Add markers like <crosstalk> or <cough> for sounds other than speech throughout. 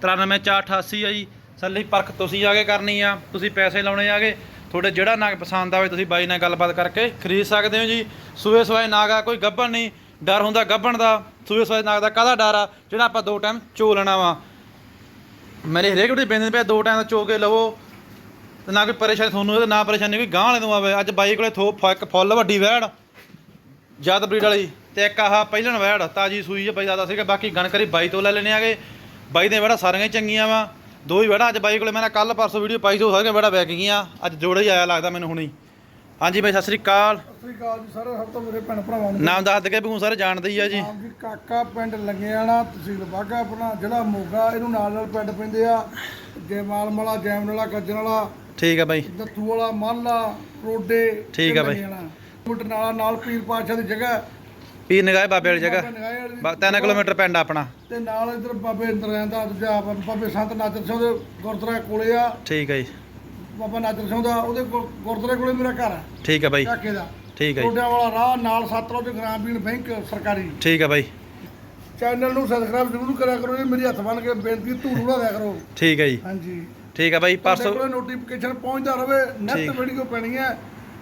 93488 ਆ ਜੀ। ਸੱਲੀ ਪਰਖ ਤੁਸੀਂ ਆ ਕੇ ਕਰਨੀ ਆ, ਤੁਸੀਂ ਪੈਸੇ ਲਾਉਣੇ ਆਗੇ। ਤੁਹਾਡੇ ਜਿਹੜਾ ਨਾਗ ਪਸੰਦ ਆਵੇ ਤੁਸੀਂ ਬਾਈ ਨਾਲ ਗੱਲਬਾਤ ਕਰਕੇ ਖਰੀਦ ਸਕਦੇ ਹੋ ਜੀ। ਸੂਏ ਸਵਾਏ ਨਾਗ ਆ, ਕੋਈ ਗੱਭਣ ਨਹੀਂ, ਡਰ ਹੁੰਦਾ ਗੱਭਣ ਦਾ। ਸੂਏ ਸਵਾਏ ਨਾਗ ਦਾ ਕਾਹਦਾ ਡਰ ਆ? ਜਿਹੜਾ ਆਪਾਂ ਦੋ ਟਾਈਮ ਚੋ ਲੈਣਾ ਵਾ। ਮੇਰੇ ਹਰੇਕ ਵੀਡੀਓ ਬੇਨਤੀ ਪਿਆ, ਦੋ ਟਾਈਮ ਦਾ ਚੋ ਕੇ ਲਵੋ। ਤੇ ਨਾ ਕੋਈ ਪਰੇਸ਼ਾਨੀ ਤੁਹਾਨੂੰ ਤੇ ਨਾ ਪਰੇਸ਼ਾਨੀ ਕੋਈ ਗਾਂ ਵਾਲੇ ਨੂੰ ਆਵੇ। ਅੱਜ ਬਾਈ ਕੋਲੇ ਥੋ ਫ- ਇੱਕ ਫੁੱਲ ਵੱਡੀ ਵੈੜ ਜਦ ਬਰੀਡ ਵਾਲੀ ਤੇ ਇੱਕ ਆਹ ਪਹਿਲਣ ਵੈੜ, ਤਾਜੀ ਸੂਈ ਹੈ ਬਾਈ ਦਾਦਾ ਸੀਗਾ, ਬਾਕੀ ਗਣਕਰੀ ਬਾਈ ਤੋਂ ਲੈ ਲੈਣੇ ਆਗੇ। ਬਾਈ ਦੇ ਵੈੜਾ ਸਾਰੀਆਂ ਚੰਗੀਆਂ ਵਾ। ਦੋ ਹੀ ਵੈੜਾ ਅੱਜ ਬਾਈ ਕੋਲੇ। ਮੈਂ ਨਾ ਕੱਲ ਪਰਸੋਂ ਵੀਡੀਓ ਪਾਈ ਸੀ ਉਹ ਸਾਰੀਆਂ ਵੈੜਾ ਵਿਕ ਗਈਆਂ। ਅੱਜ ਜੋੜਾ ਹੀ ਆਇਆ ਲੱਗਦਾ ਮੈਨੂੰ ਹੁਣੀ। ਹਾਂਜੀ ਬਾਈ ਸਤਿ ਸ੍ਰੀ ਅਕਾਲ। ਸਤਿ ਸ੍ਰੀ ਅਕਾਲ ਜੀ ਸਾਰੇ ਸਭ ਤੋਂ ਮੇਰੇ ਭੈਣ ਭਰਾਵਾਂ ਨੂੰ। ਨਾਮ ਦੱਸ ਦੇ ਵੀ ਸਾਰੇ ਜਾਣਦੇ ਹੀ ਆ ਜੀ। ਨਾਮ ਜੀ ਕਾਕਾ ਪਿੰਡ ਲੰਗਿਆਣਾ ਤਹਿਸੀਲ ਬਾਗਾ ਆਪਣਾ ਜ਼ਿਲ੍ਹਾ ਮੋਗਾ। ਇਹਨੂੰ ਨਾਲ ਨਾਲ ਪਿੰਡ ਪੈਂਦੇ ਆ। ਜੈਮਾਲ ਵਾਲਾ ਜੈਮਨ ਵਾਲਾ ਗੱਜਣ ਵਾਲਾ ਠੀਕ ਆ ਬਾਈ। ਦੱਤੂ ਵਾਲਾ ਮਾਲਾ ਰੋਡੇ ਠੀਕ ਆ ਬਾਈ। ਮੁੱਟ ਨਾਲਾ ਨਾਲ ਪੀਰ ਪਾਤਸ਼ਾਹ ਦੀ ਜਗ੍ਹਾ। ਪੀਰ ਨਿਗਾਹ ਬਾਬੇ ਵਾਲੀ ਜਗ੍ਹਾ। ਬਾਬਾ ਨਗਾਏ ਵਾਲੀ ਬਾ- ਤਿੰਨ ਕਿਲੋਮੀਟਰ ਪਿੰਡ ਆਪਣਾ। ਤੇ ਨਾਲ ਇਧਰ ਬਾਬੇ ਇੰਦਰਾਂ ਦਾ ਦੂਜਾ ਬਾਬੇ ਸੰਤ ਨਾਦਰ ਸਿੰਘ ਦੇ ਗੁਰਦੁਆਰਾ ਕੋਲੇ ਆ। ਠੀਕ ਆ ਜੀ। ਬਾਬਾ ਨਾਦਰ ਸਿੰਘ ਦਾ ਉਹਦੇ ਗੁਰ- ਗੁਰਦੁਆਰੇ ਕੋਲੇ ਮੇਰਾ ਘਰ ਆ। ਠੀਕ ਆ ਬਾਈ। ਕਾਕੇ ਦਾ। ਠੀਕ ਆ ਜੀ। ਰੋਡਿਆਂ ਵਾਲਾ ਰਾਹ ਨਾਲ ਸਤਲੁਜ ਗ੍ਰਾਮੀਣ ਬੈਂਕ ਸਰਕਾਰੀ। ਠੀਕ ਆ ਬਾਈ। ਚੈਨਲ ਨੂੰ ਸਬਸਕ੍ਰਾਈਬ ਜ਼ਰੂਰ ਕਰਿਆ ਕਰੋ ਜੀ ਮੇਰੀ ਹੱਥ ਬਣ ਕੇ ਬੇਨਤੀ ਧੂੜ ਨਾ ਦਿਆ ਕਰੋ। ਠੀਕ ਆ ਜੀ। ਹਾਂਜੀ। ਠੀਕ ਆ ਬਾਈ ਪਰਸੋਂ ਨੋਟੀਫਿਕੇਸ਼ਨ ਪਹੁੰਚਦਾ ਰਵੇ ਠੀਕ। ਨੈਟ ਵੀਡੀਓ ਪੈਣੀ ਹੈ।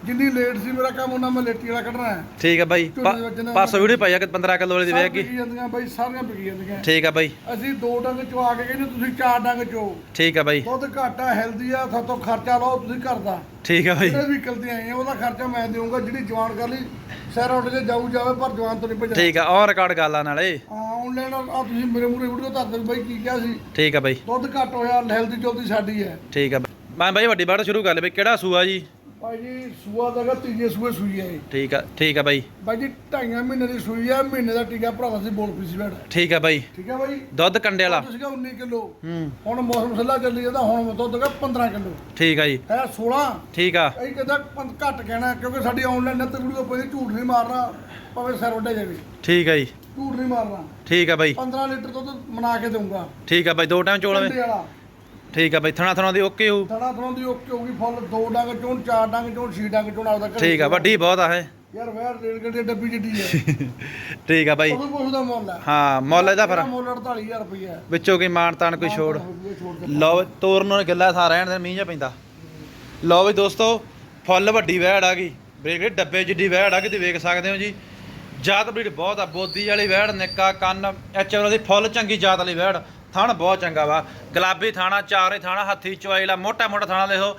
ਜਿੰਨੀ ਲੇਟ ਸੀ ਮੇਰਾ ਕੰਮ ਉਹਨਾਂ ਮੈਂ ਲੇਟੀ ਵਾਲਾ ਕੱਢਣਾ ਹੈ। ਠੀਕ ਆ ਬਾਈ। ਝੋਨੇ ਦੇ ਪਰਸੋਂ ਵੀਡੀਓ ਪਾਈ ਆ ਕਿ 15 ਕਿਲੋ ਵਾਲੀ ਦੀ ਵੇਖ ਗਈ ਵਿਕੀ ਜਾਂਦੀਆਂ ਬਾਈ ਸਾਰੀਆਂ ਵਿਕੀ ਜਾਂਦੀਆਂ। ਠੀਕ ਆ ਬਾਈ। ਅਸੀਂ ਦੋ ਡੰਗ ਚਵਾ ਕੇ ਕਹਿੰਦੇ ਤੁਸੀਂ ਚਾਰ ਡੰਗ ਚੋ। ਠੀਕ ਆ ਬਾਈ। ਦੁੱਧ ਘੱਟ ਆ ਹੈਲਦੀ ਆ ਸਾਤੋਂ ਖਰਚਾ ਲਓ ਤੁਸੀਂ ਘਰ ਦਾ। ਠੀਕ ਆ ਬਾਈ। ਜਿਹੜੇ ਵੀ ਤੇ ਆਏ ਆ ਉਹਦਾ ਖਰਚਾ ਮੈਂ ਦੇਵਾਂਗਾ ਜਿਹੜੀ ਜਵਾਨ ਕਰ ਲਈ ਸੈਰ ਉੱਠ ਕੇ ਜਾਊ ਜਾਵੇ ਪਰ ਜਵਾਨ ਤੋਂ ਨਹੀਂ ਭੱਜਣਾ ਠੀਕ ਆ ਔਨ ਰਿਕਾਰਡ ਗੱਲ ਨਾਲੇ। ਆਨਲਾਈਨ ਆ ਤੁਸੀਂ ਮੇਰੇ ਮੂਰੇ ਵੀਡੀਓ ਧਰ ਦੇ ਬਾਈ ਕੀ ਕਿਹਾ ਸੀ। ਠੀਕ ਆ ਬਾਈ। ਦੁੱਧ ਘੱਟ ਹੋਇਆ ਹੈਲਦੀ ਚੋਦੀ ਸਾਡੀ ਹੈ। ਠੀਕ ਆ ਬਾਈ। ਮੈਂ ਬਾਈ ਵੱਡੀ ਬਾੜ ਸ਼ੁਰੂ ਕਰ ਲੈ ਬਈ ਕਿਹੜਾ ਸੂਆ ਜੀ? ਭਾਈ ਜੀ ਸੂਆ ਦਾ ਹੈਗਾ ਤੀਜੇ ਸੂਏ ਸੂਈ ਹੈ ਇਹ। ਠੀਕ ਆ ਠੀਕ ਆ ਬਾਈ। ਬਾਈ ਜੀ ਢਾਈਆਂ ਮਹੀਨੇ ਦੀ ਸੂਈ ਹੈ ਮਹੀਨੇ ਦਾ ਟੀਕਾ ਭਰਾਵਾ ਸੀ ਬੋਲ ਪੀ ਸੀ ਬੈਠ ਠੀਕ ਆ ਬਾਈ। ਠੀਕ ਹੈ ਬਾਈ? ਦੁੱਧ ਕੰਡੇ ਵਾਲਾ। ਤੁਸੀਂ 19 ਕਿਲੋ। ਹੂੰ। ਹੁਣ ਮੌਸਮ ਸੱਲਾ ਚੱਲੀ ਜਾਂਦਾ ਹੁਣ ਦੁੱਧ ਹੈਗਾ 15 ਕਿਲੋ। ਠੀਕ ਆ ਜੀ। ਹੈ 16 ਠੀਕ ਆ। ਇਹ ਕਹਿੰਦਾ ਪੰਦ- ਘੱਟ ਕਹਿਣਾ ਕਿਉਂਕਿ ਸਾਡੀ ਆਨਲਾਈਨ ਨੱਤ ਵੀਡੀਓ ਪਈ ਝੂਠ ਨਹੀਂ ਮਾਰਨਾ ਭਾਵੇਂ ਸਿਰ ਵੱਡੇ ਜਾਵੇ। ਠੀਕ ਆ ਜੀ। ਝੂਠ ਨਹੀਂ ਮਾਰਨਾ। ਠੀਕ ਆ ਬਾਈ। 15 ਲੀਟਰ ਦੁੱਧ ਮਨਾ ਕੇ ਦਊਂਗਾ। ਠੀਕ ਆ ਬਾਈ ਦੋ ਟਾਈਮ ਚੋਲਵੇਂ ਕੰਡੇ ਵਾਲਾ। ਠੀਕ ਆ ਬਾਈ ਥਣਾ ਥਣਾ ਦੀ ਓਕੇ ਹੋ ਥਣਾ ਥਣਾ ਦੀ ਓਕੇ ਹੋਊਗੀ ਫੁੱਲ ਦੋ ਡੰਗ ਚੋਣ ਚਾਰ ਡੰਗ ਚੋਣ ਛੇ ਡੰਗ ਚੋਣ ਆਪਦਾ ਘਰੇ ਠੀਕ ਆ ਵੱਡੀ ਬਹੁਤ ਆ ਇਹ। ਯਾਰ ਵੈਰ ਰੇਲ ਗੱਡੀ ਡੱਬੀ ਜਿੱਡੀ ਹੈ <laughs> ਠੀਕ ਆ ਬਾਈ। ਉਹ ਕੁਛ ਦਾ ਮੁੱਲ ਹੈ ਹਾਂ ਮੁੱਲ ਇਹਦਾ ਫਿਰ। ਇਹਦਾ ਮੁੱਲ 48000 ਰੁਪਏ ਵਿੱਚੋਂ ਕੋਈ ਮਾਨ ਤਾਨ ਕੋਈ ਛੋੜ? ਲਓ ਤੋਰਨ ਨੂੰ ਗੱਲਾਂ ਸਾਰਾ ਰਹਿਣ ਦੇ ਮੀਂਹ ਜਿਹਾ ਪੈਂਦਾ। ਲਓ ਵੀ ਦੋਸਤੋ ਫੁੱਲ ਵੱਡੀ ਵਹਿੜ ਆ ਗਈ। ਬ੍ਰੇਕ ਡੱਬੇ ਜਿੱਡੀ ਵਹਿੜ ਆ ਗਈ ਤੁਸੀਂ ਵੇਖ ਸਕਦੇ ਹੋ ਜੀ। ਜਾਤ ਬਰੀਡ ਬਹੁਤ ਆ ਬੋਦੀ ਵਾਲੀ ਵਹਿੜ ਨਿੱਕਾ ਕੰਨ ਐਚ ਦੀ ਫੁੱਲ ਚੰਗੀ ਜਾਤ ਵਾਲੀ ਵਹਿੜ ਥਣ ਬਹੁਤ ਚੰਗਾ ਵਾ। ਗੁਲਾਬੀ ਥਾਣਾ ਚਾਰੇ ਥਾਣਾ ਹੱਥੀ ਚਵਾਈ ਲਾ ਮੋਟਾ ਮੋਟਾ ਥਾਣਾ ਦੇਖੋ।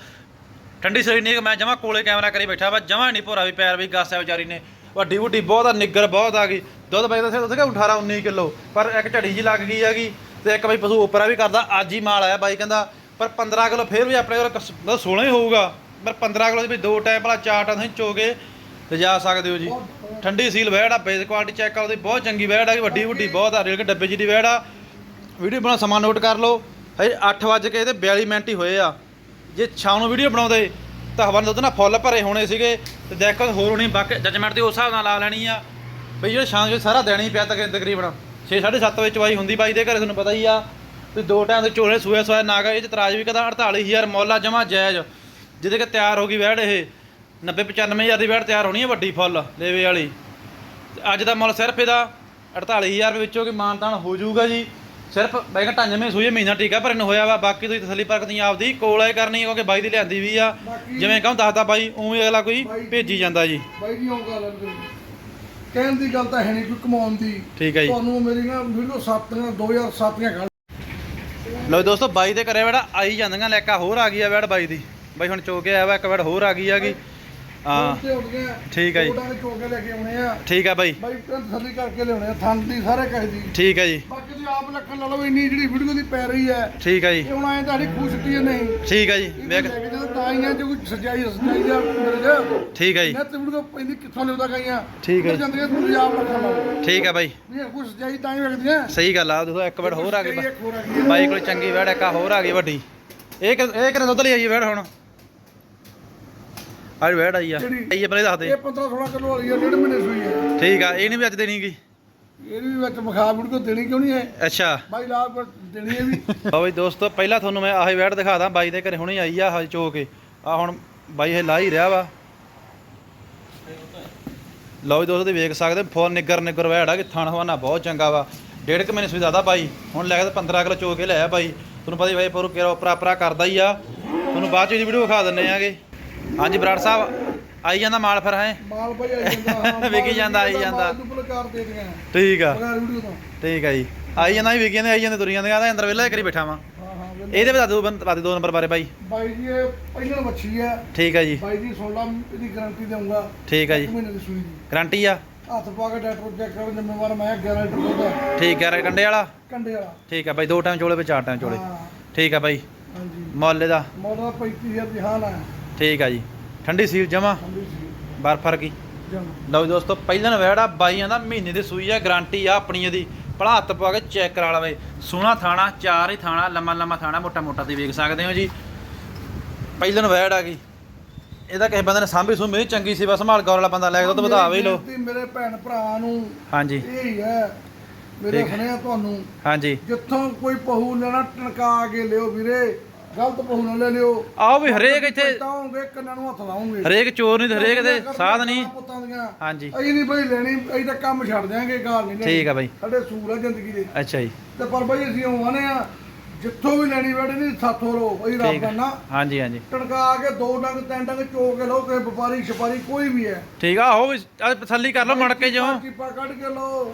ਠੰਡੀ ਸਰੀ ਨਹੀਂ ਮੈਂ ਜਮਾ ਕੋਲੇ ਕੈਮਰਾ ਕਰੀ ਬੈਠਾ ਵਾ ਜਮਾ ਨਹੀਂ ਭੋਰਾ ਵੀ ਪੈਰ ਵੀ ਗਾਸਿਆ ਵਿਚਾਰੀ ਨੇ। ਵੱਡੀ ਵੱਡੀ ਬਹੁਤ ਆ ਨਿੱਗਰ ਬਹੁਤ ਆ ਗਈ। ਦੁੱਧ ਬਾਈ ਦੱਸਿਆ ਦੱਸਿਆ 18 19 ਕਿਲੋ ਪਰ ਇੱਕ ਝੜੀ ਜੀ ਲੱਗ ਗਈ ਹੈਗੀ ਤੇ ਇੱਕ ਬਾਈ ਪਸ਼ੂ ਉਪਰਾ ਵੀ ਕਰਦਾ ਅੱਜ ਹੀ ਮਾਲ ਆਇਆ ਬਾਈ ਕਹਿੰਦਾ ਪਰ 15 ਕਿਲੋ ਫੇਰ ਵੀ ਆਪਣੇ ਕੋਲ ਕਸ- ਮਤਲਬ 16 ਹੀ ਹੋਊਗਾ। ਪਰ 15 ਕਿਲੋ ਦੇ ਵੀ ਦੋ ਟਾਈਮ ਭਲਾ ਚਾਰ ਟਾਈਮ ਤੁਸੀਂ ਚੋਗੇ ਤੇ ਜਾ ਸਕਦੇ ਹੋ ਜੀ। ਠੰਡੀ ਸੀਲ ਵੈੜ ਆ ਬੇਸ ਕੁਆਲਿਟੀ ਚੈੱਕ ਕਰੋ ਉਹਦੀ ਬਹੁਤ ਚੰਗੀ ਵੈੜ ਆ ਵੱਡੀ ਵੱਡੀ ਬਹੁਤ ਆ ਰੇਲ ਕੇ ਡੱਬੇ ਜੀ ਦੀ ਵੈੜ ਆ। ਵੀਡੀਓ ਬਣਾ ਸਮਾਂ ਨੋਟ ਕਰ ਲਓ। ਹਜੇ 8 ਵਜੇ ਕੇ ਇਹਦੇ 42 ਮਿੰਟ ਹੀ ਹੋਏ ਆ। ਜੇ ਸ਼ਾਮ ਨੂੰ ਵੀਡੀਓ ਬਣਾਉਂਦੇ, ਤਾਂ ਹਵਾ ਦੁੱਧ ਨਾਲ ਫੁੱਲ ਭਰੇ ਹੋਣੇ ਸੀਗੇ ਤੇ ਦੇਖੋ ਹੋਰ ਹੋਣੀ, ਬਾਕੀ ਜਜਮੈਂਟ ਦੀ ਉਸ ਹਿਸਾਬ ਨਾਲ ਲਾ ਲੈਣੀ ਆ। ਬਈ ਜਿਹੜਾ ਸ਼ਾਮ ਨੂੰ ਸਾਰਾ ਹੀ ਪਿਆ ਤੱਕ ਤਕਰੀਬਨ 6 7:30 ਵਜੇ ਚਵਾਈ ਹੁੰਦੀ ਬਾਈ ਦੇ ਘਰੇ, ਤੁਹਾਨੂੰ ਪਤਾ ਹੀ ਆ। ਤੇ ਦੋ ਟਾਈਮ ਦੇ ਝੋਲੇ ਸੂਏ ਸੂਏ ਨਾਗਾ ਇਹ ਚ ਤਰਾਜ ਵੀ ਕਦਾ 48000 ਮੌਲਾ ਜਮਾ ਜਾਇਜ਼। ਜਿਹਦੇ ਕਿ ਤਿਆਰ ਹੋ ਗਈ ਵੈੜ ਇਹ। 90 95000 ਦੀ ਵੈੜ ਤਿਆਰ ਹੋਣੀ ਹੈ ਵੱਡੀ ਫੁੱਲ, ਲੇਵੇ ਵਾਲੀ। ਤੇ ਅੱਜ ਦਾ ਮੁੱਲ ਸਿਰਫ ਇਹਦਾ 48000 ਰੁਪਏ ਵਿੱਚੋਂ ਕਿ ਮਾਨਤਾਨ ਹੋ ਜਾਊਗਾ ਜੀ। ਸਿਰਫ ਮੈਂ ਕਿਹਾ 95 ਸੂਏ ਮਹੀਨਾ ਟੀਕਾ ਭਰਨ ਹੋਇਆ ਵਾ। ਬਾਕੀ ਤੁਸੀਂ ਤਸੱਲੀ ਪਰਖਦੀ ਆਪਦੀ ਕੋਲ ਆਏ ਕਰਨੀ ਕਿਉਂਕਿ ਬਾਈ ਦੀ ਲਿਆਂਦੀ ਵੀ ਆ। ਬਾਕੀ- ਜਿਵੇਂ ਕਹੂੰ ਦੱਸਦਾ ਬਾਈ ਉਵੇਂ ਅਗਲਾ ਕੋਈ ਬਾਈ- ਭੇਜੀ ਜਾਂਦਾ ਜੀ। ਬਾਈ ਜੀ ਉਹ ਗੱਲ ਕਹਿਣ ਦੀ ਗੱਲ ਤਾਂ ਹੈ ਨਹੀਂ ਕੋਈ ਕਮਾਉਣ ਦੀ। ਠੀਕ ਹੈ ਜੀ। ਤੁਹਾਨੂੰ ਮੇਰੀ ਨਾ ਵੀਡੀਓ 7 2007 ਦੀਆਂ ਗੱਲ ਲੋ ਦੋਸਤੋ ਬਾਈ ਦੇ ਘਰੇ ਵੜਾ ਆਈ ਜਾਂਦੀਆਂ ਲੈਕਾ ਹੋਰ ਆ ਗਈ ਆ ਵੜ ਬਾਈ ਦੀ। ਬਾਈ ਹੁਣ ਚੋ ਕੇ ਆਇਆ ਵਾ ਇੱਕ ਵੜ ਹੋਰ ਆ ਗਈ ਹੈਗੀ ਹਾਂ। ਤੇ ਉੱਠ ਗਏ ਠੀਕ ਹੈ ਜੀ। ਉਹਨਾਂ ਨੇ ਚੋ ਕੇ ਲੈ ਕੇ ਆਉਣੇ ਆ। ਠੀਕ ਆ ਬਾਈ। ਬਾਈ ਤਸੱਲੀ ਕਰਕੇ ਲਿਆਉਣੇ ਆ। ਥਣ ਦੀ ਸਾਰੇ ਕਹੇ ਦੀ। ਠੀਕ ਹੈ ਜੀ। ਬਾਕੀ ਤੁਸੀਂ ਆਪ ਲੱਖਣ ਲਾ ਲਓ ਇੰਨੀ ਜਿਹੜੀ ਵੀਡੀਓ ਦੀ ਪੈ ਰਹੀ ਹੈ। ਠੀਕ ਹੈ ਜੀ। ਇਹ ਹੁਣ ਐਂ ਤੁਹਾਡੀ ਖੂਸ਼ਟੀ ਨਹੀਂ। ਠੀਕ ਹੈ ਜੀ। ਇਹ ਵੇਖ। ਲੈ ਕੇ ਜਦੋਂ ਤਾਂ ਆਈਆਂ ਜੋ ਕੋਈ ਸਜਾਈ ਸਜਾਈ ਦਾ ਮੇਰੇ ਜਾ। ਠੀਕ ਹੈ ਜੀ। ਨੈਟ ਵੀਡੀਓ ਪੈਂਦੀ ਕਿੱਥੋਂ ਲਿਆਉਂਦਾ ਗਈਆਂ ਠੀਕ ਹੈ। ਉੱਧਰ ਜਾਂਦੀਆਂ ਤੁਸੀਂ ਆਪ ਲੱਖਣ ਲਾ ਲਓ। ਠੀਕ ਹੈ ਬਾਈ। ਵੀ ਇਹ ਕੁਛ ਸਜਾਈ ਤਾਂ ਹੀ ਵੇਖਦੀਆਂ ਸਹੀ ਗੱਲ ਆ ਦੇਖੋ ਇੱਕ ਵਾਰ ਹੋਰ ਆ ਗਈ। ਆ। ਬਾਈ ਕੋਲ ਚੰਗੀ ਵੈੜ ਇੱਕ ਆ ਹੋਰ ਆ ਗਈ ਵੱਡੀ। ਇਹ ਕਿ- ਇਹ ਕਿੰਨੇ ਦੁੱਧ ਲਈ ਆਈ ਵੈੜ ਹੁਣ? ਆਹ ਵੈੜ ਆਈ ਆ? ਆਈ ਆ ਪਹਿਲੇ ਦੱਸ ਇਹ ਦੇ 15 16 ਕਿਲੋ ਵਾਲੀ ਹੈ ਡੇਢ ਮਹੀਨੇ ਸੂਈ ਹੈ ਠੀਕ ਆ ਇਹ ਨਹੀਂ ਵੀ ਅੱਜ ਦੇਣੀਗੀ ਇਹਦੀ ਵੀ ਵਿੱਚ ਮਖਾ ਵੀਡੀਓ ਦੇਣੀ ਕਿਉਂ ਨਹੀਂ ਹੈ ਅੱਛਾ। ਬਾਈ ਲਾ ਪਰ ਦੇਣੀ ਹੈ ਵੀ। <laughs> ਲਓ ਬਈ ਦੋਸਤੋ ਪਹਿਲਾਂ ਤੁਹਾਨੂੰ ਮੈਂ ਆਹੀ ਵੈੜ ਦਿਖਾਦਾ ਬਾਈ ਦੇ ਘਰੇ ਹੁਣੇ ਆਈ ਆ ਹਜ ਚੋ ਕੇ। ਆ ਹੁਣ ਬਾਈ ਇਹ ਲਾ ਹੀ ਰਿਹਾ ਵਾ। ਲਓ ਜੀ ਦੋਸਤੋ ਤੁਸੀਂ ਵੇਖ ਸਕਦੇ ਫੋਨ ਨਿੱਗਰ ਨਿੱਗਰ ਵੈੜ ਆ ਕਿ ਥਣ ਹਵਾਨਾ ਬਹੁਤ ਚੰਗਾ ਵਾ। ਡੇਢ ਕੁ ਮਹੀਨੇ ਸੁਝਾਦਾ ਬਾਈ। ਹੁਣ ਲੈ ਕੇ ਤਾਂ 15 ਕਿਲੋ ਚੋ ਕੇ ਲਿਆਇਆ ਬਾਈ। ਤੁਹਾਨੂੰ ਪਤਾ ਹੀ ਬਾਈ ਪਰੂ ਕਿਹੜਾ ਉਪਰਾ ਉਪਰਾ ਕਰਦਾ ਹੀ ਆ। ਤੁਹਾਨੂੰ ਬਾਅਦ ਚ ਇਹਦੀ ਵੀਡੀਓ ਵਿਖਾ ਦਿੰਨੇ ਆਗੇ। ਹਾਂਜੀ ਬਰਾੜ ਸਾਹਿਬ ਆਈ ਜਾਂਦਾ ਮਾਲ ਫਿਰ ਹੈ? ਮਾਲ ਭਾਈ ਆਈ ਜਾਂਦਾ ਹਾਂ <laughs> ਵਿਕੀ ਜਾਂਦਾ, ਆਈ ਜਾਂਦਾ। ਤੂੰ ਪ੍ਰਕਾਰ ਦੇ ਦੀਆਂ। ਠੀਕ ਆ। ਬਗਾਰ ਵੀਡੀਓ ਤੋਂ। ਠੀਕ ਆ ਜੀ। ਆਈ ਜਾਂਦਾ ਵੀ ਵਿਕੀ ਜਾਂਦੇ ਆਈ ਜਾਂਦੇ ਤੁਰੀ ਜਾਂਦੇ ਆ ਅੰਦਰ ਵੇਲੇ ਕਰੀ ਬੈਠਾ ਵਾਂ। ਹਾਂ ਹਾਂ ਬਿਲਕੁਲ। ਇਹਦੇ ਬਤਾ ਦੋ ਬਤਾ ਦੋ ਨੰਬਰ ਬਾਰੇ ਬਾਈ। ਬਾਈ ਜੀ ਇਹ ਪਹਿਲਾਂ ਮੱਛੀ ਹੈ ਠੀਕ ਆ ਜੀ। ਬਾਈ ਜੀ 16 ਇਹਦੀ ਗਾਰੰਟੀ ਦੇਵਾਂਗਾ ਠੀਕ ਆ ਜੀ। ਇੱਕ ਮਹੀਨੇ ਦੀ ਸੂਈ ਦੀ। ਗਰੰਟੀ ਆ? ਹੱਥ ਪਾ ਕੇ ਡਾਕਟਰ ਚੈੱਕ ਕਰਨ ਜ਼ਿੰਮੇਵਾਰ ਮੈਂ 11 ਲੀਟਰ ਦੁੱਧ ਹੈ ਠੀਕ ਹੈ ਕੰਡੇ ਵਾਲਾ? ਕੰਡੇ ਵਾਲਾ। ਠੀਕ ਆ ਬਾਈ ਦੋ ਟਾਈਮ ਚੋਲੇ ਵਿੱਚ ਚਾਰ ਟਾਈਮ ਚੋਲੇ। ਹਾਂ। ਠੀਕ ਆ ਬਾਈ। ਹਾਂਜੀ। ਮੁੱਲ ਦਾ ਮੋੜਾ 35000 ਦੀ ਹੈ ਠੀਕ ਆ ਜੀ। ਠੰਡੀ ਸੀਲ ਜਮਾ? ਠੰਡੀ ਸੀ ਬਰਫ ਵਰਗੀ ਜਮ। ਲਓ ਜੀ ਦੋਸਤੋ ਪਹਿਲਾਂ ਵੈੜਾ ਬਾਈਆਂ ਦਾ ਮਹੀਨੇ ਦੀ ਸੂਈ ਆ ਗਾਰੰਟੀ ਆ ਆਪਣੀ ਇਹਦੀ ਭਲਾ ਹੱਥ ਪਾ ਕੇ ਚੈੱਕ ਕਰਾ ਲਵੇ। ਸੋਹਣਾ ਥਾਣਾ ਚਾਰ ਹੀ ਥਾਣਾ ਲੰਮਾ ਲੰਮਾ ਥਾਣਾ ਮੋਟਾ ਮੋਟਾ ਤੁਸੀਂ ਵੇਖ ਸਕਦੇ ਹੋ ਜੀ। ਪਹਿਲਾਂ ਵੈੜ ਆ ਗਈ। ਇਹਦਾ ਕਿਸੇ ਬੰਦੇ ਨੇ ਸਾਂਭੀ ਸੁੰਭੀ ਨਹੀਂ ਚੰਗੀ ਸੀ ਬਸ ਸੰਭਾਲ ਗੌਰ ਵਾਲਾ ਬੰਦਾ ਲੈ ਕੇ ਦੁੱਧ ਵਧਾਵੇ ਹੀ ਲੋ ਬੇਨਤੀ ਮੇਰੇ ਭੈਣ ਭਰਾ ਨੂੰ ਹਾਂਜੀ। ਇਹ ਹੀ ਹੈ ਮੇਰੇ ਠੀਕ ਤੁਹਾਨੂੰ। ਹਾਂਜੀ। ਜਿੱਥੋਂ ਕੋਈ ਪਹੂ ਲੈਣਾ ਟਣਕਾ ਕੇ ਲਿਓ ਵੀਰੇ। ਗਲਤ ਪਹੂ ਨਾ ਲੈ ਲਿਓ। ਆਓ ਵੀ ਹਰੇਕ ਇੱਥੇ ਪਟਾਉਂਗੇ ਕੰਨਾਂ ਨੂੰ ਹੱਥ ਲਾਉਂਗੇ ਹਰੇਕ ਚੋਰ ਨਹੀਂ ਤੇ ਹਰੇਕ ਦੇ ਸਾਧ ਨਹੀਂ। ਪੁੱਤਾਂ ਦੀਆਂ। ਹਾਂਜੀ। ਅਸੀਂ ਨਹੀਂ ਬਈ ਲੈਣੀ ਅਸੀਂ ਤਾਂ ਕੰਮ ਛੱਡ ਦਿਆਂਗੇ ਗਾਲ ਨਹੀਂ। ਠੀਕ ਆ ਬਾਈ। ਸਾਡੇ ਸੂਰ ਆ ਜ਼ਿੰਦਗੀ ਦੇ। ਅੱਛਾ ਜੀ। ਤੇ ਪਰ ਬਈ ਅਸੀਂ ਆਉਣੇ ਆ ਜਿੱਥੋਂ ਵੀ ਲੈਣੀ ਬੈਠੇ ਨਹੀਂ ਸਾਥੋਂ ਲੋ ਅਸੀਂ ਰੱਬ। ਕਰਨਾ ਹਾਂਜੀ ਹਾਂਜੀ। ਟਣਕਾ ਕੇ ਦੋ ਡੰਗ ਤਿੰਨ ਡੰਗ ਚੋ ਕੇ ਲਓ ਕੋਈ ਵਪਾਰੀ ਛਪਾਰੀ ਕੋਈ ਵੀ ਹੈ। ਠੀਕ ਆ ਆ ਤਸੱਲੀ ਕਰ ਲਓ ਮੜ ਕੇ ਜਿਉਂ। ਕੀਪਾ ਕੱਢ ਕੇ ਲਓ।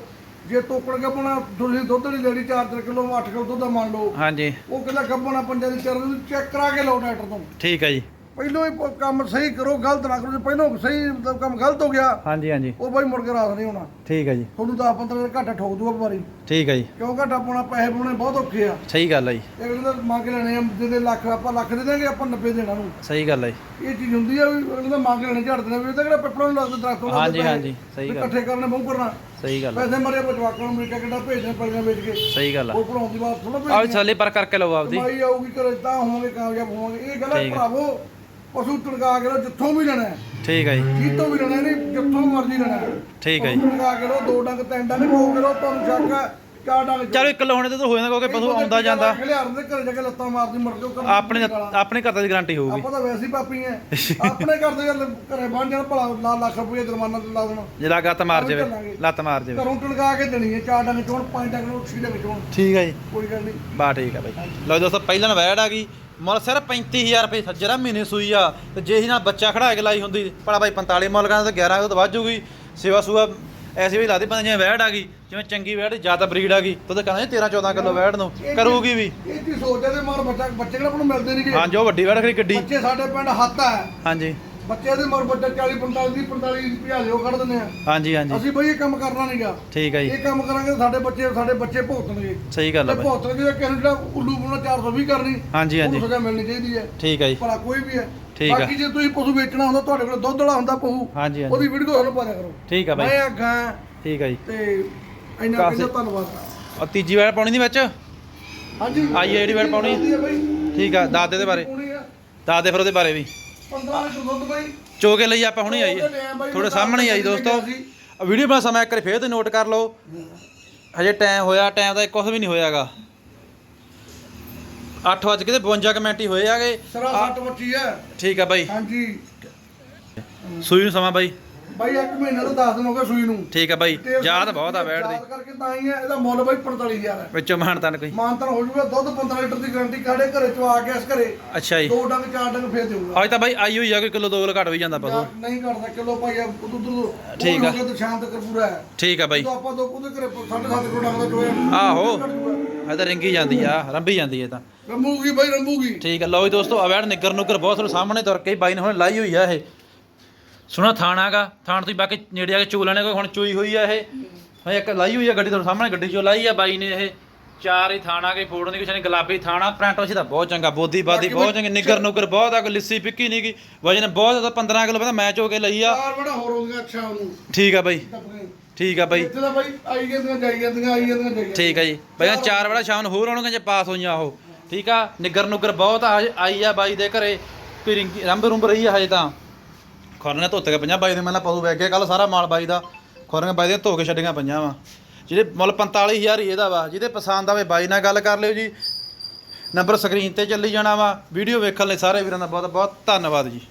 ਜੇ ਤੋਕੜ ਗੱਪਣਾ ਤੁਸੀਂ ਦੁੱਧ ਦੀ ਲੈਣੀ 4 ਕਿਲੋ 8 ਕਿਲੋ ਦੁੱਧ ਦਾ ਮੰਨ ਲਓ। ਹਾਂਜੀ। ਉਹ ਕਹਿੰਦਾ ਗੱਪਣਾ ਪੰਜਾਂ ਦੀ ਚਾਰ ਦੀ ਚੈੱਕ ਕਰਾ ਕੇ ਲਓ ਡਾਕਟਰ ਤੋਂ। ਠੀਕ ਹੈ ਜੀ। ਪਹਿਲੋਂ ਹੀ ਕੰਮ ਸਹੀ ਕਰੋ ਗਲਤ ਨਾ ਕਰੋ ਜੇ ਪਹਿਲੋਂ ਸਹੀ ਮਤਲਬ ਕੰਮ ਗਲਤ ਹੋ ਗਿਆ ਹਾਂਜੀ ਹਾਂਜੀ। ਉਹ ਬਾਈ ਮੁੜ ਕੇ ਰਾਸ ਨਹੀਂ ਹੋਣਾ ਠੀਕ ਹੈ ਜੀ। ਤੁਹਾਨੂੰ 10 15 ਘਾਟਾ ਠੋਕ ਦੂਗਾ ਵਪਾਰੀ ਠੀਕ ਹੈ ਜੀ। ਕਿਉਂ ਘਾਟਾ ਪਾਉਣਾ ਪੈਸੇ ਪਾਉਣੇ ਬਹੁਤ ਔਖੇ ਆ। ਸਹੀ ਗੱਲ ਹੈ ਜੀ। ਅਗਲੇ ਦਾ ਮੰਗ ਲੈਣੇ ਆ ਜਿਹਦੇ ਲੱਖ ਆਪਾਂ ਲੱਖ ਦੇ ਦਾਂਗੇ ਆਪਾਂ 90 ਦੇਣਾ ਨੂੰ ਸਹੀ ਗੱਲ ਹੈ ਜੀ। ਇਹ ਚੀਜ਼ ਹੁੰਦੀ ਆ ਵੀ ਅਗਲੇ ਦਾ ਮੰਗ ਲੈਣੇ ਝੜ ਦੇਣਾ ਵੀ ਇਹ ਤਾਂ ਕਿਹੜਾ ਪਿੱਪਲਾਂ ਨੂੰ ਲੱਗਦਾ ਦਰਖਤ ਨੂੰ ਹਾਂਜੀ, ਹਾਂਜੀ, ਸਹੀ ਗੱਲ। ਇਕੱਠੇ ਕਰਨੇ ਮੂੰਹ ਕਰਨਾ। ਸਹੀ ਗੱਲ ਪੈਸੇ ਮਰੇ ਬਚਵਾਕਾਂ ਨੂੰ ਅਮਰੀਕਾ ਕਿਹੜਾ ਭੇਜਣੇ ਪੜੀਆਂ ਵੇਚ ਕੇ। ਸਹੀ ਗੱਲ ਹੈ ਉਹ ਪੜਾਉਣ ਦੀ ਬਾਤ ਥੋੜਾ ਆਹ ਵੀ ਭੇਜਣੀ ਤਸੱਲੀ ਪਰ ਕਰਕੇ ਲਓ ਆਪਦੀ। ਕਮਾਈ ਆਊਗੀ ਘਰੇ ਤਾਂ ਹੋਵਾਂਗੇ ਕਾਮਯਾਬ ਹੋਵਾਂਗੇ। ਇਹ ਗੱਲ ਹੈ। ਭਰਾਵੋ ਪਸ਼ੂ ਟੜਕਾ ਕੇ ਲਓ ਜਿੱਥੋਂ ਵੀ ਲੈਣਾ ਠੀਕ ਹੈ ਜੀ। ਜਿੱਥੋਂ ਵੀ ਲੈਣਾ ਨਹੀਂ ਜਿੱਥੋਂ ਮਰਜ਼ੀ ਲੈਣਾ ਠੀਕ ਹੈ ਜੀ। ਟੜਕਾ ਕੇ ਲਓ ਦੋ ਡੰਗ ਤਿੰਨ ਡੰਗ ਦੋ ਕਿਲੋ ਤੁਹਾਨੂੰ ਸ਼ੱਕ ਹੈ ਚਲੋ ਇੱਕ ਕਿਲੋ ਹੋਣੇ ਤੇ ਤਾਂ ਹੋ ਜਾਂਦਾ ਕਿਉਂਕਿ ਪਸ਼ੂ ਆਉਂਦਾ ਜਾਂਦਾ। ਖਿਲਾਰ ਦੇ ਘਰੇ ਜਾ ਕੇ ਲੱਤਾਂ ਮਾਰਦੀ ਮੁੜ ਕੇ ਉਹ ਕੰਮ ਆਪਣੇ ਆਪਣੇ ਘਰ ਦੀ ਗਾਰੰਟੀ ਹੋਊਗੀ। ਆਪਾਂ ਤਾਂ ਵੈਸੇ ਹੀ ਪਾਪੀ ਐ। ਆਪਣੇ ਘਰ ਦੇ ਗੱਲ ਘਰੇ ਬਣ ਜਾਣ ਭਲਾ ਲਾ ਲੱਖ ਰੁਪਏ ਜੁਰਮਾਨਾ ਲਾ ਦੇਣਾ। ਜਿਹੜਾ ਗੱਤ ਮਾਰ ਜਾਵੇ ਲੱਤ ਮਾਰ ਜਾਵੇ। ਘਰੋਂ ਟਣਕਾ ਕੇ ਦੇਣੀ ਹੈ ਚਾਰ ਡੰਗ ਚੋਣ ਪੰਜ ਡੰਗ ਨੂੰ ਛੇ ਚੋਣ। ਠੀਕ ਹੈ ਜੀ। ਕੋਈ ਗੱਲ ਨਹੀਂ। ਬਾ ਠੀਕ ਹੈ ਬਾਈ। ਲਓ ਦੋਸਤੋ ਪਹਿਲਾਂ ਵੈੜ ਆ ਗਈ। ਮੁੱਲ ਸਿਰਫ 35000 ਰੁਪਏ ਸੱਜਰਾ ਮਹੀਨੇ ਸੂਈ ਆ। ਤੇ ਜੇ ਹੀ ਨਾਲ ਬੱਚਾ ਖੜਾ ਕੇ ਲਾਈ ਹੁੰਦੀ ਭਲਾ ਬਾਈ 45 ਮੁੱਲ ਤਾਂ 11 ਤੋਂ ਵੱਧ ਜੂਗੀ। ਸੇਵਾ ਸੂਆ ਐਸੀ ਵੀ ਲਾਦੀ ਬੰਦੇ ਜਿਵੇਂ ਵੈੜ ਆ ਗਈ ਜਿਵੇਂ ਚੰਗੀ ਵੈੜ ਜ਼ਿਆਦਾ ਬਰੀਡ ਆ ਗਈ। ਤਾਂ ਉਹਦੇ ਕਹਿੰਦਾ 13 14 ਕਿਲੋ ਵੈੜ ਨੂੰ ਕਰੂਗੀ ਵੀ। ਇਹ ਚੀਜ਼ ਸੋਚਦੇ ਤੇ ਮਰ ਬੱਚਾ ਬੱਚੇ ਕਿਹੜਾ ਨੂੰ ਮਿਲਦੇ ਨਹੀਂ ਹਾਂ ਜੋ ਵੱਡੀ ਵੈੜ ਖੜੀ ਗੱਡੀ। ਬੱਚੇ ਸਾਡੇ ਪਿੰਡ ਹੱਥ ਆ ਹਾਂਜੀ। ਬੱਚੇ ਦੇ ਮਰ ਬੱਚਾ 40 45 ਦੀ 45 ਦੀ ਭਜਾ ਲਿਓ ਕੱਢ ਦਿੰਦੇ ਆ। ਹਾਂਜੀ ਹਾਂਜੀ। ਅਸੀਂ ਬਈ ਇਹ ਕੰਮ ਕਰਨਾ ਨਹੀਂਗਾ ਠੀਕ ਹੈ ਜੀ। ਇਹ ਕੰਮ ਕਰਾਂਗੇ ਤਾਂ ਸਾਡੇ ਬੱਚੇ ਸਾਡੇ ਬੱਚੇ ਭੁਗਤਣਗੇ ਸਹੀ ਗੱਲ ਤੇ ਹੈ ਭੁਗਤਣਗੇ ਕਿਸੇ ਨੂੰ ਜਿਹੜਾ ਉੱਲੂ ਬਣਾ 420 ਕਰਨੀ ਹਾਂਜੀ ਹਾਂਜੀ। ਸਜ਼ਾ ਮਿਲਣੀ ਚਾਹੀਦੀ ਹੈ। ਠੀਕ ਹੈ ਜੀ। ਭਲਾ ਕੋਈ ਵੀ ਹੈ। ਠੀਕ ਆ। ਬਾਕੀ ਜੇ ਤੁਸੀਂ ਪਸ਼ੂ ਵੇਚਣਾ ਹੁੰਦਾ ਤੁਹਾਡੇ ਕੋਲ ਦੁੱਧ ਵਾਲਾ ਹੁੰਦਾ ਪਸ਼ੂ ਹਾਂਜੀ ਹਾਂਜੀ। ਉਹਦੀ ਵੀਡੀਓ ਸਾਨੂੰ ਪਾ ਦਿਆ ਕਰੋ। ਠੀਕ ਹੈ ਬਾਈ। ਮੈਂ ਅੱਗਾ ਠੀਕ ਹੈ ਜੀ। ਤੇ ਇੰਨਾ ਕਹਿੰਦਾ ਧੰਨਵਾਦ। ਔਰ ਤੀਜੀ ਵੈੜ ਪਾਉਣੀ ਦੀ ਵਿੱਚ? ਹਾਂਜੀ। ਆਈ ਜਿਹੜੀ ਵੈੜ ਪਾਉਣੀ? ਬਾਈ। ਠੀਕ ਆ ਦੱਸ ਦੇ ਦੇ ਬਾਰੇ। ਪਾਉਣੀ ਆ। ਦੱਸ ਦੇ ਫਿਰ ਉਹਦੇ ਬਾਰੇ ਵੀ। 15 ਲੀਟਰ ਦੁੱਧ ਬਾਈ। ਚੋਕੇ ਲਈ ਆਪਾਂ ਹੁਣੇ ਆਈ। ਥੋੜੇ ਸਾਹਮਣੇ ਹੀ ਆਈ ਦੋਸਤੋ। ਵੀਡੀਓ ਬਣਾ ਸਮਾਂ ਇੱਕ ਵਾਰੀ ਫੇਰ ਤੇ ਨੋਟ ਕਰ ਲਓ। ਹਜੇ ਟਾਈਮ ਹੋਇਆ ਟਾਈਮ ਦਾ ਕੁਝ ਵੀ ਨਹੀਂ ਹੋਇਆਗਾ। 8 ਵਜੇ ਕਿਤੇ 52 ਕੁ ਮਿੰਟ ਹੀ ਹੋਏ ਆਗੇ ਸਰਾ ਸੱਟ ਬੱਚੀ ਹੈ ਠੀਕ ਆ ਬਾਈ ਹਾਂਜੀ ਸੂਈ ਨੂੰ ਸਮਾਂ ਬਾਈ ਬਾਈ ਇੱਕ ਮਹੀਨਾ ਤੋਂ 10 ਦਿਨ ਹੋ ਗਏ ਸੂਈ ਨੂੰ ਠੀਕ ਆ ਬਾਈ ਯਾਦ ਬਹੁਤ ਆ ਬੈਠ ਦੀ ਯਾਦ ਕਰਕੇ ਤਾਂ ਹੀ ਹੈ ਇਹਦਾ ਮੁੱਲ ਬਾਈ 45000 ਹੈ ਵਿੱਚੋਂ ਮਾਨ ਤਨ ਕੋਈ ਮਾਨਤਨ ਹੋ ਜੂਗਾ ਦੁੱਧ 15 ਲੀਟਰ ਦੀ ਗਾਰੰਟੀ ਕਾੜੇ ਘਰੇ ਚੋਂ ਆ ਕੇ ਇਸ ਘਰੇ ਅੱਛਾ ਜੀ ਦੋ ਡੰਗ ਚਾਰ ਡੰਗ ਫੇਰ ਦੇਊਗਾ ਅੱਜ ਤਾਂ ਬਾਈ ਆਈ ਹੋਈ ਆ ਕੋਈ ਕਿਲੋ ਦੋ ਕਿਲੋ ਘੱਟ ਵੀ ਜਾਂਦਾ ਪਸ਼ੂ ਨਹੀਂ ਕਰਦਾ ਕਿਲੋ ਭਾਈ ਉਦੋਂ ਉਦੋਂ ਠੀਕ ਆ। ਤੇ ਸ਼ਾਮ ਤੱਕ ਪੂਰਾ ਹੈ ਠੀਕ ਆ ਬਾਈ ਆਪਾਂ ਦੋ ਉਹਦੇ ਘਰੇ 7.5 ਕਿਲੋ ਡੰਗ ਦਾ ਚੋਇਆ ਆਹੋ ਇਹ ਤਾਂ ਰਿੰਗੀ ਜਾਂਦੀ ਆ ਰੰਭੀ ਜਾਂਦੀ ਹੈ ਤਾਂ। ਰੰਬੂਗੀ ਬਾਈ ਰੰਬੂਗੀ। ਠੀਕ ਹੈ ਲਓ ਜੀ ਦੋਸਤੋ ਅਵੈੜ ਨਿੱਗਰ ਨੁੱਗਰ ਬਹੁਤ ਤੁਹਾਨੂੰ ਸਾਹਮਣੇ ਤੁਰ ਕੇ ਬਾਈ ਨੇ ਹੁਣ ਲਾਈ ਹੋਈ ਆ ਇਹ। ਸੁਣਾ ਥਾਣਾਗਾ ਥਾਣ ਤੋਂ ਬਾਕੀ ਨੇੜੇ ਆ ਕੇ ਚੋ ਲੈਣੇ ਕੋਈ ਹੁਣ ਚੋਈ ਹੋਈ ਆ ਇਹ। ਹਾਂ ਇੱਕ ਲਾਈ ਹੋਈ ਆ ਗੱਡੀ ਤੁਹਾਡੇ ਸਾਹਮਣੇ ਗੱਡੀ ਚੋਂ ਲਾਈ ਆ ਬਾਈ ਨੇ ਇਹ। ਚਾਰ ਹੀ ਥਾਣਾ ਕੇ ਫੋੜਨ ਦੀ ਕਿਸੇ ਨੇ ਗੁਲਾਬੀ ਥਾਣਾ ਪ੍ਰਿੰਟ ਵਿੱਚ ਤਾਂ ਬਹੁਤ ਚੰਗਾ ਬੋਦੀ ਬਾਦੀ ਬਹੁਤ ਚੰਗੀ ਨਿੱਗਰ ਨੁੱਗਰ ਬਹੁਤ ਆ ਲਿੱਸੀ ਪਿੱਕੀ ਨਹੀਂ ਗੀ। ਵਜਨ ਬਹੁਤ ਜ਼ਿਆਦਾ 15 ਕਿਲੋ ਪਤਾ ਮੈਚ ਹੋ ਕੇ ਲਈ ਆ। ਚਾਰ ਬੜਾ ਹੋਰ ਹੋ ਗਿਆ ਅੱਛਾ ਉਹਨੂੰ। ਠੀਕ ਆ ਬਾਈ। ਠੀਕ ਆ ਬਾਈ। ਇੱਥੇ ਤਾਂ ਬਾਈ ਆਈ ਜਾਂਦੀਆਂ ਜਾਈ ਜਾਂਦੀਆਂ ਆਈ ਜਾਂਦੀਆਂ ਜਾਈ ਠੀਕ ਆ ਜੀ। ਬਾਈ ਚਾਰ ਬੜਾ ਸ਼ਾਮ ਨੂੰ ਹੋਰ ਆਉਣਗੇ ਜੇ ਪਾਸ ਹੋਈਆਂ ਉਹ। ਠੀਕ ਆ ਨਿੱਗਰ ਨੁੱਗਰ ਬਹੁਤ ਆ ਆਈ ਆ ਬਾਈ ਦੇ ਘਰੇ। ਕੋਈ ਰਿੰਗੀ ਰੰਬ ਰੁੰਬ ਰਹੀ ਆ ਹਜੇ ਤਾਂ। ਖੁਰਨੇ ਧੁੱਤ ਕੇ ਪੰਜਾਂ ਬਾਈ ਦੇ ਮੈਨਾਂ ਪਸ਼ੂ ਵਗ ਗਿਆ ਕੱਲ ਸਾਰਾ ਮਾਲ ਬਾਈ ਦਾ ਖੁਰਨੇ ਬਾਈ ਦੇ ਧੋ ਕੇ ਛੱਡੀਆਂ ਪਈਆਂ ਵਾ। ਜਿਹੜੇ ਮੁੱਲ 45000 ਹੀ ਇਹਦਾ ਵਾ ਜਿਹਦੇ ਪਸੰਦ ਆਵੇ ਬਾਈ ਨਾਲ ਗੱਲ ਕਰ ਲਿਓ ਜੀ। ਨੰਬਰ ਸਕਰੀਨ ਤੇ ਚੱਲੀ ਜਾਣਾ ਵਾ ਵੀਡੀਓ ਵੇਖਣ ਲਈ ਸਾਰੇ ਵੀਰਾਂ ਦਾ ਬਹੁਤ ਬਹੁਤ ਧੰਨਵਾਦ ਜੀ।